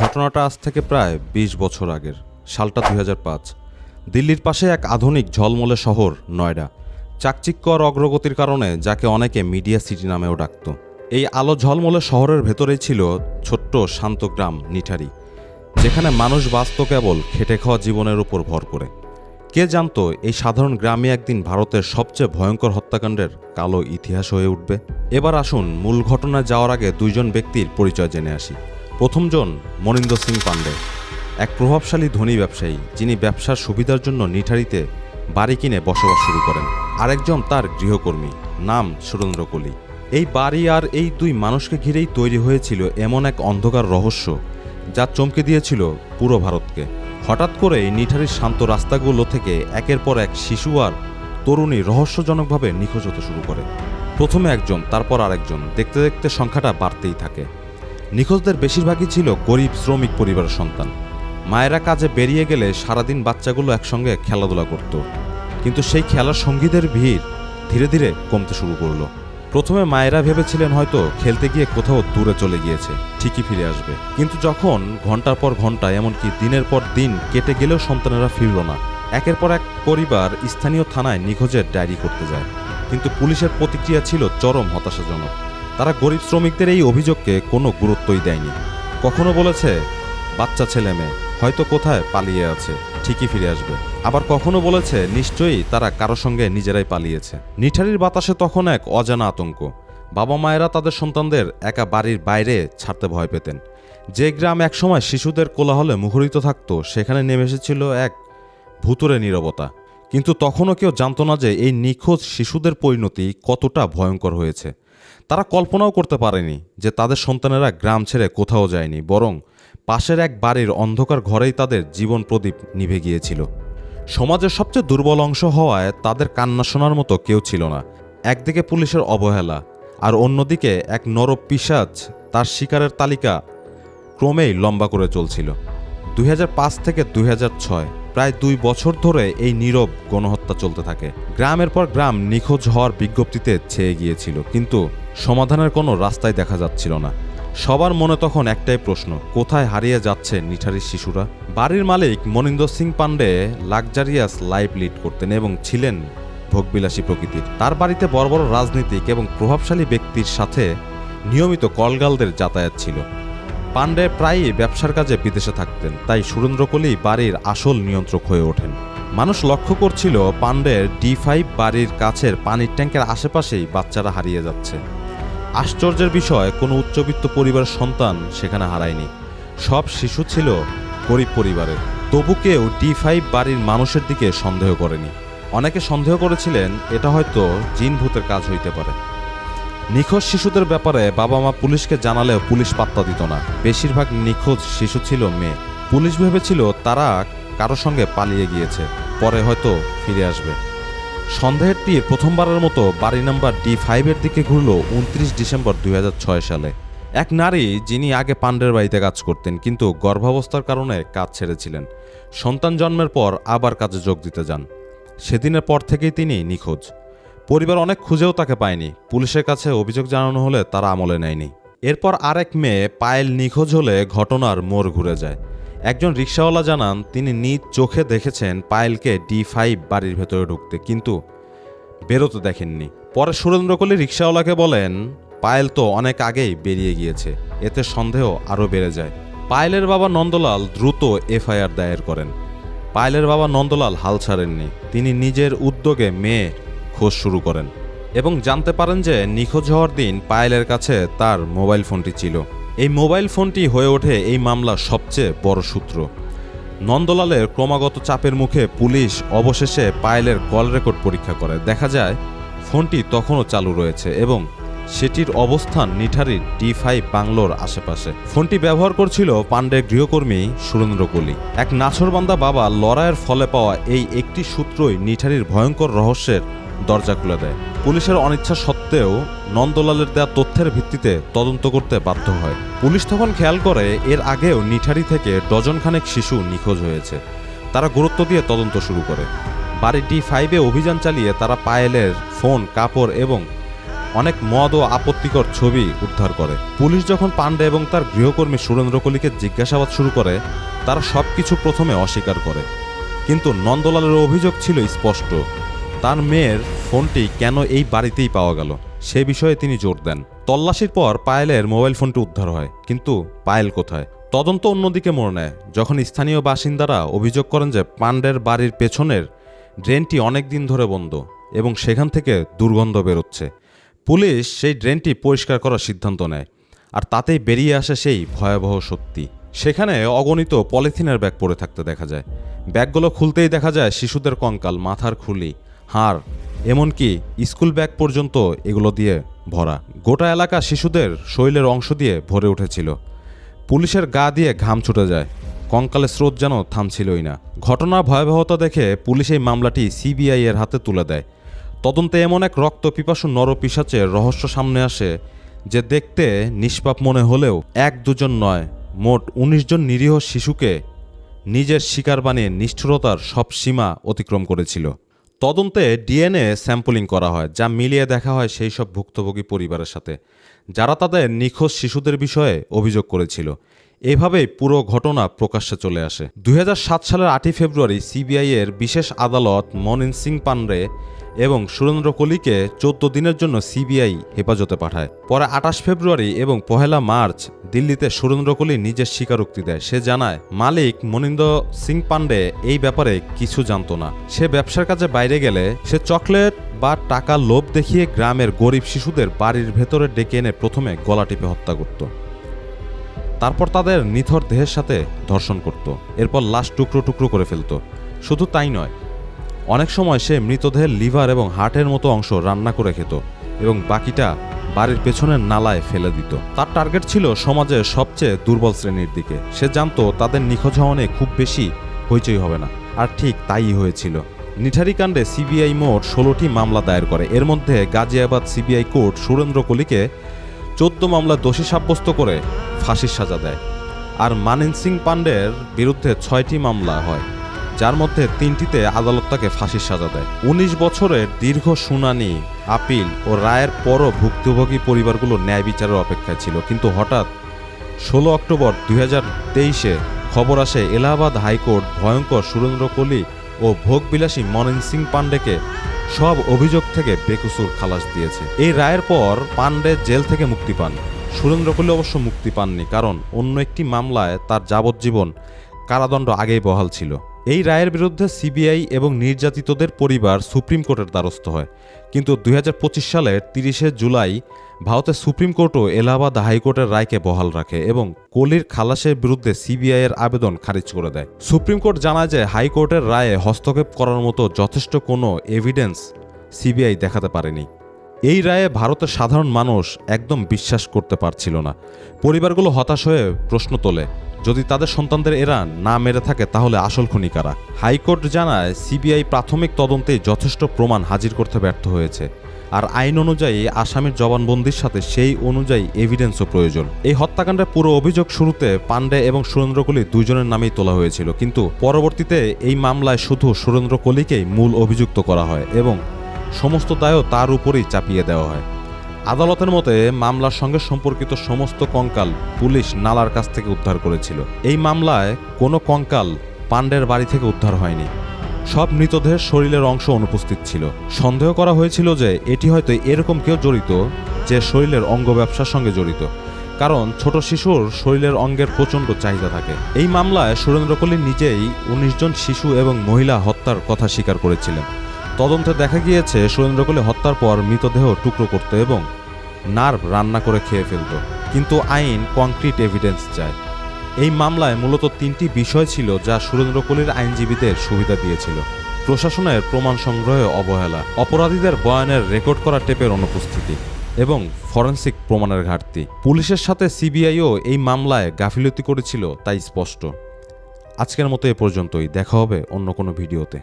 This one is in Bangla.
ঘটনাটা আজ থেকে প্রায় ২০ বছর আগের, সালটা দুই হাজার পাঁচ। দিল্লির পাশে এক আধুনিক ঝলমলে শহর, নয়ডা। চাকচিক্য আর অগ্রগতির কারণে যাকে অনেকে মিডিয়া সিটি নামেও ডাকত। এই আলো ঝলমলে শহরের ভেতরেই ছিল ছোট্ট, শান্ত গ্রাম, নিঠারি, যেখানে মানুষ বাঁচত কেবল খেটে খাওয়া জীবনের উপর ভর করে। কে জানতো এই সাধারণ গ্রামে একদিন ভারতের সবচেয়ে ভয়ঙ্কর হত্যাকাণ্ডের কালো ইতিহাস হয়ে উঠবে? এবার আসুন মূল ঘটনায় যাওয়ার আগে দুইজন ব্যক্তির পরিচয় জেনে আসি। প্রথমজন মনিন্দর সিং পান্ডে এক প্রভাবশালী ধনী ব্যবসায়ী যিনি ব্যবসার সুবিধার জন্য নিঠারিতে বাড়ি কিনে বসবাস শুরু করেন। আরেকজন তার গৃহকর্মী, নাম সুরেন্দ্র কলি। এই বাড়ি আর এই দুই মানুষকে ঘিরেই তৈরি হয়েছিল এমন এক অন্ধকার রহস্য যা চমকে দিয়েছিল পুরো ভারতকে। হঠাৎ করে নিঠারির শান্ত রাস্তাগুলো থেকে একের পর এক শিশু আর তরুণী রহস্যজনকভাবে নিখোঁজ হতে শুরু করে। প্রথমে একজন, তারপর আরেকজন, দেখতে দেখতে সংখ্যাটা বাড়তেই থাকে। নিখোঁজদের বেশিরভাগই ছিল গরিব শ্রমিক পরিবারের সন্তান। মায়েরা কাজে বেরিয়ে গেলে সারাদিন বাচ্চাগুলো একসঙ্গে খেলাধুলা করত। কিন্তু সেই খেলার সঙ্গীদের ভিড় ধীরে ধীরে কমতে শুরু করল। প্রথমে মায়েরা ভেবেছিলেন হয়তো খেলতে গিয়ে কোথাও দূরে চলে গিয়েছে, ঠিকই ফিরে আসবে। কিন্তু যখন ঘণ্টার পর ঘণ্টা, এমনকি দিনের পর দিন কেটে গেলেও সন্তানেরা ফিরল না। একের পর এক পরিবার স্থানীয় থানায় নিখোঁজের ডায়েরি করতে যায়। কিন্তু পুলিশের প্রতিক্রিয়া ছিল চরম হতাশাজনক। তারা গরিব শ্রমিকদের এই অভিযোগকে কোনো গুরুত্বই দেয়নি। কখনো বলেছে, বাচ্চা ছেলে মেয়ে, হয়তো কোথায় পালিয়ে আছে, ঠিকই ফিরে আসবে। আবার কখনো বলেছে, নিশ্চয়ই তারা কারও সঙ্গে নিজেরাই পালিয়েছে। নিঠারির বাতাসে তখন এক অজানা আতঙ্ক। বাবা মায়েরা তাদের সন্তানদের একা বাড়ির বাইরে ছাড়তে ভয় পেতেন। যে গ্রাম একসময় শিশুদের কোলাহলে মুখরিত থাকত, সেখানে নেমে এসেছিল এক ভুতুরে নীরবতা। কিন্তু তখনও কেউ জানতো না যে এই নিখোঁজ শিশুদের পরিণতি কতটা ভয়ঙ্কর হয়েছে। তারা কল্পনাও করতে পারেনি যে তাদের সন্তানেরা গ্রাম ছেড়ে কোথাও যায়নি, বরং পাশের এক বাড়ির অন্ধকার ঘরেই তাদের জীবন প্রদীপ নিভে গিয়েছিল। সমাজের সবচেয়ে দুর্বল অংশ হওয়ায় তাদের কান্না শোনার মতো কেউ ছিল না। একদিকে পুলিশের অবহেলা, আর অন্যদিকে এক নরব পিসাজ তার শিকারের তালিকা ক্রমেই লম্বা করে চলছিল। দুই হাজার পাঁচ থেকে দুই হাজার ছয় প্রায় দুই বছর ধরে এই নীরব গণহত্যা চলতে থাকে। গ্রামের পর গ্রাম নিখোঁজ হওয়ার বিজ্ঞপ্তিতে ছেয়ে গিয়েছিল, কিন্তু সমাধানের কোনো রাস্তায় দেখা যাচ্ছিল না। সবার মনে তখন একটাই প্রশ্ন, কোথায় হারিয়ে যাচ্ছে নিঠারির শিশুরা? বাড়ির মালিক Maninder Singh Pande luxurious life lead করতেন এবং ছিলেন ভোগবিলাসী প্রকৃতির। তার বাড়িতে বড় বড় রাজনীতিক এবং প্রভাবশালী ব্যক্তির সাথে নিয়মিত কলগালদের যাতায়াত ছিল। পান্ডে প্রায়ই ব্যবসার কাজে বিদেশে থাকতেন, তাই সুরেন্দ্রকলি বাড়ির আসল নিয়ন্ত্রক হয়ে ওঠেন। মানুষ লক্ষ্য করছিল পান্ডের ডি ফাইভ বাড়ির কাছের পানির ট্যাঙ্কের আশেপাশেই বাচ্চারা হারিয়ে যাচ্ছে। আশ্চর্যের বিষয়, কোনো উচ্চবিত্ত পরিবারের সন্তান সেখানে হারায়নি। সব শিশু ছিল গরিব পরিবারের। তবু কেউ ডি ফাইভ বাড়ির মানুষের দিকে সন্দেহ করেনি। অনেকে সন্দেহ করেছিলেন, এটা হয়তো জিন ভূতের কাজ হইতে পারে। নিখোঁজ শিশুদের ব্যাপারে বাবা মা পুলিশকে জানালেও পুলিশ পাত্তা দিত না। বেশিরভাগ নিখোঁজ শিশু ছিল মেয়ে। পুলিশ ভেবেছিল তারা কারও সঙ্গে পালিয়ে গিয়েছে, পরে হয়তো ফিরে আসবে। সন্দেহের তীর প্রথমবারের মতো বাড়ি নাম্বার ডি ফাইভের দিকে ঘুরল উনত্রিশ ডিসেম্বর দুই হাজার ছয় সালে। এক নারী যিনি আগে পান্ডের বাড়িতে কাজ করতেন, কিন্তু গর্ভাবস্থার কারণে কাজ ছেড়েছিলেন। সন্তান জন্মের পর আবার কাজে যোগ দিতে যান। সেদিনের পর থেকেই তিনি নিখোঁজ। পরিবার অনেক খুঁজেও তাকে পায়নি। পুলিশের কাছে অভিযোগ জানানো হলে তারা আমলে নেয়নি। এরপর আরেক মেয়ে পায়েল নিখোঁজ হলে ঘটনার মোড় ঘুরে যায়। একজন রিক্সাওয়ালা জানান, তিনি নিজ চোখে দেখেছেন পায়েলকে ডি ফাইভ বাড়ির ভেতরে ঢুকতে, কিন্তু বেরোতে দেখেননি। পরে সুরেন্দ্রকলি রিক্সাওয়ালাকে বলেন, পায়েল তো অনেক আগেই বেরিয়ে গিয়েছে। এতে সন্দেহ আরও বেড়ে যায়। পায়েলের বাবা নন্দলাল দ্রুত এফআইআর দায়ের করেন। পায়েলের বাবা নন্দলাল হাল ছাড়েননি। তিনি নিজের উদ্যোগে মেয়ে খোঁজ শুরু করেন এবং জানতে পারেন যে নিখোঁজ হওয়ার দিন পায়েলের কাছে তার মোবাইল ফোনটি ছিল। এই মোবাইল ফোনটি হয়ে ওঠে এই মামলার সবচেয়ে বড় সূত্র। নন্দলালের ক্রমাগত চাপের মুখে পুলিশ অবশেষে পায়েলের কল রেকর্ড পরীক্ষা করে। দেখা যায়, ফোনটি তখনও চালু রয়েছে এবং সেটির অবস্থান নিঠারির ডি ফাইভ বাংলোর আশেপাশে। ফোনটি ব্যবহার করছিল পাণ্ডের গৃহকর্মী সুরেন্দ্র কলি। এক নাছরবান্দা বাবা লড়াইয়ের ফলে পাওয়া এই একটি সূত্রই নিঠারির ভয়ঙ্কর রহস্যের দরজা খুলে দেয়। পুলিশের অনিচ্ছা সত্ত্বেও নন্দলালের দেওয়া তথ্যের ভিত্তিতে তদন্ত করতে বাধ্য হয়। পুলিশ তখন খেয়াল করে, এর আগেও নিঠারি থেকে ডজনখানেক শিশু নিখোঁজ হয়েছে। তারা গুরুত্ব দিয়ে তদন্ত শুরু করে। বাড়ি ডি ফাইভে অভিযান চালিয়ে তারা পায়েলের ফোন, কাপড় এবং অনেক মদ ও আপত্তিকর ছবি উদ্ধার করে। পুলিশ যখন পান্ডে এবং তার গৃহকর্মী সুরেন্দ্র কলিকে জিজ্ঞাসাবাদ শুরু করে, তারা সবকিছু প্রথমে অস্বীকার করে। কিন্তু নন্দলালের অভিযোগ ছিল স্পষ্ট। তার মেয়ের ফোনটি কেন এই বাড়িতেই পাওয়া গেল? সে বিষয়ে তিনি জোর দেন। তল্লাশির পর পায়েলের মোবাইল ফোনটি উদ্ধার হয়, কিন্তু পায়েল কোথায়? তদন্ত অন্যদিকে মোড় নেয়, যখন স্থানীয় বাসিন্দারা অভিযোগ করেন যে পান্ডের বাড়ির পেছনের ড্রেনটি অনেক দিন ধরে বন্ধ এবং সেখান থেকে দুর্গন্ধ বেরোচ্ছে। পুলিশ সেই ড্রেনটি পরিষ্কার করার সিদ্ধান্ত নেয়, আর তাতেই বেরিয়ে আসে সেই ভয়াবহ সত্যি। সেখানে অগণিত পলিথিনের ব্যাগ পড়ে থাকতে দেখা যায়। ব্যাগগুলো খুলতেই দেখা যায় শিশুদের কঙ্কাল, মাথার খুলি হাড় এমনকি স্কুল ব্যাগ পর্যন্ত এগুলো দিয়ে ভরা। গোটা এলাকা শিশুদের শরীরের অংশ দিয়ে ভরে উঠেছিল। পুলিশের গা দিয়ে ঘাম ছুটে যায়। কঙ্কালের স্রোত যেন থামছিলই না। ঘটনার ভয়াবহতা দেখে পুলিশ এই মামলাটি সিবিআই এর হাতে তুলে দেয়। তদন্তে এমন এক রক্ত পিপাসু নরপিসাচের রহস্য সামনে আসে, যে দেখতে নিষ্পাপ মনে হলেও এক দুজন নয়, মোট উনিশ জন নিরীহ শিশুকে নিজের শিকার বানিয়ে নিষ্ঠুরতার সব সীমা অতিক্রম করেছিল। তদন্তে ডিএনএ স্যাম্পলিং করা হয়, যা মিলিয়ে দেখা হয় সেই সব ভুক্তভোগী পরিবারের সাথে। যারা তাদের নিখোঁজ শিশুদের বিষয়ে অভিযোগ করেছিল। এভাবেই পুরো ঘটনা প্রকাশ্যে চলে আসে। দুই হাজার সাত সালের আটই ফেব্রুয়ারি সিবিআইয়ের বিশেষ আদালত মনিন সিং পান্ডে এবং সুরেন্দ্র কলিকে চোদ্দ দিনের জন্য সিবিআই হেফাজতে পাঠায়। পরে আঠাশ ফেব্রুয়ারি এবং পহেলা মার্চ দিল্লিতে সুরেন্দ্র কলি নিজের স্বীকারোক্তি দেয়। সে জানায়, মালিক মনিন্দ সিং পান্ডে এই ব্যাপারে কিছু জানতো না। সে ব্যবসার কাজে বাইরে গেলে সে চকলেট বা টাকা লোভ দেখিয়ে গ্রামের গরিব শিশুদের বাড়ির ভেতরে ডেকে এনে প্রথমে গলা টিপে হত্যা করত। তারপর তাদের নিথর দেহের সাথে ধর্ষণ করত। এরপর লাশ টুকরো টুকরো করে ফেলত। শুধু তাই নয় অনেক সময় সে মৃতদেহের লিভার এবং হার্টের মতো অংশ রান্না করে খেত এবং বাকিটা বাড়ির পেছনের নালায় ফেলে দিত। তার টার্গেট ছিল সমাজের সবচেয়ে দুর্বল শ্রেণির দিকে। সে জানতো তাদের নিখোঁজ হওয়ানে খুব বেশি হইচই হবে না। আর ঠিক তাই হয়েছিল। নিঠারি কাণ্ডে সিবিআই মোট ষোলোটি মামলা দায়ের করে। এর মধ্যে গাজিয়াবাদ সিবিআই কোর্ট সুরেন্দ্র কলিকে চোদ্দ মামলা দোষী সাব্যস্ত করে ফাঁসির সাজা দেয়। আর মানিন সিং পান্ডের বিরুদ্ধে ছয়টি মামলা হয়। যার মধ্যে তিনটিতে আদালত তাকে ফাঁসির সাজা দেয়। উনিশ বছরের দীর্ঘ শুনানি, আপিল ও রায়ের পরও ভুক্তভোগী পরিবারগুলো ন্যায় বিচারের অপেক্ষায় ছিল। কিন্তু হঠাৎ ষোলো অক্টোবর দুই তেইশে খবর আসে, এলাহাবাদ হাইকোর্ট ভয়ঙ্কর সুরেন্দ্র কলি ও ভোগবিলাসী মনিন সিং পান্ডেকে সব অভিযোগ থেকে বেকসুর খালাস দিয়েছে। এই রায়ের পর পান্ডে জেল থেকে মুক্তি পান। সুরেন্দ্র কলি অবশ্য মুক্তি পাননি, কারণ অন্য একটি মামলায় তার যাবজ্জীবন কারাদণ্ড আগেই বহাল ছিল। এই রায়ের বিরুদ্ধে সিবিআই এবং নির্যাতিতদের পরিবার সুপ্রিম কোর্টের দ্বারস্থ হয়। কিন্তু দুই হাজার পঁচিশ সালের তিরিশে জুলাই ভারতের সুপ্রিম কোর্টও এলাহাবাদ হাইকোর্টের রায়কে বহাল রাখে এবং কলির খালাসের বিরুদ্ধে সিবিআই এর আবেদন খারিজ করে দেয়। সুপ্রিম কোর্ট জানায় যে হাইকোর্টের রায়ে হস্তক্ষেপ করার মতো যথেষ্ট কোনো এভিডেন্স সিবিআই দেখাতে পারেনি। এই রায়ে ভারতের সাধারণ মানুষ একদম বিশ্বাস করতে পারছিল না। পরিবারগুলো হতাশ হয়ে প্রশ্ন তোলে যদি তাদের সন্তানদের এরা না মেরে থাকে, তাহলে আসল খুনি কারা হাইকোর্ট জানায়, সিবিআই প্রাথমিক তদন্তে যথেষ্ট প্রমাণ হাজির করতে ব্যর্থ হয়েছে। আর আইন অনুযায়ী আসামির জবানবন্দির সাথে সেই অনুযায়ী এভিডেন্সও প্রয়োজন। এই হত্যাকাণ্ডের পুরো অভিযোগ শুরুতে পান্ডে এবং সুরেন্দ্র কলি দুজনের নামেই তোলা হয়েছিল। কিন্তু পরবর্তীতে এই মামলায় শুধু সুরেন্দ্র কলিকেই মূল অভিযুক্ত করা হয় এবং সমস্ত দায়ও তার উপরেই চাপিয়ে দেওয়া হয়। আদালতের মতে, মামলার সঙ্গে সম্পর্কিত সমস্ত কঙ্কাল পুলিশ নালার কাছ থেকে উদ্ধার করেছিল। এই মামলায় কোনো কঙ্কাল পান্ডের বাড়ি থেকে উদ্ধার হয়নি। সব মৃতদেহের শরীরের অংশ অনুপস্থিত ছিল। সন্দেহ করা হয়েছিল যে এটি হয়তো এরকম কেউ জড়িত, যে শরীরের অঙ্গ ব্যবসার সঙ্গে জড়িত। কারণ ছোট শিশুর শরীরের অঙ্গের প্রচণ্ড চাহিদা থাকে। এই মামলায় সুরেন্দ্র নিজেই উনিশ জন শিশু এবং মহিলা হত্যার কথা স্বীকার করেছিলেন। তদন্তে দেখা গিয়েছে সুরেন্দ্রকলি হত্যার পর মৃতদেহ টুকরো করত এবং নার্ভ রান্না করে খেয়ে ফেলত কিন্তু আইন কংক্রিট এভিডেন্স চায়। এই মামলায় মূলত তিনটি বিষয় ছিল যা সুরেন্দ্রকলির আইনজীবীদের সুবিধা দিয়েছিল। প্রশাসনের প্রমাণ সংগ্রহে অবহেলা, অপরাধীদের বয়ানের রেকর্ড করা টেপের অনুপস্থিতি এবং ফরেন্সিক প্রমাণের ঘাটতি। পুলিশের সাথে সিবিআইও এই মামলায় গাফিলতি করেছিল, তাই স্পষ্ট। আজকের মতো এ পর্যন্তই, দেখা হবে অন্য কোনো ভিডিওতে।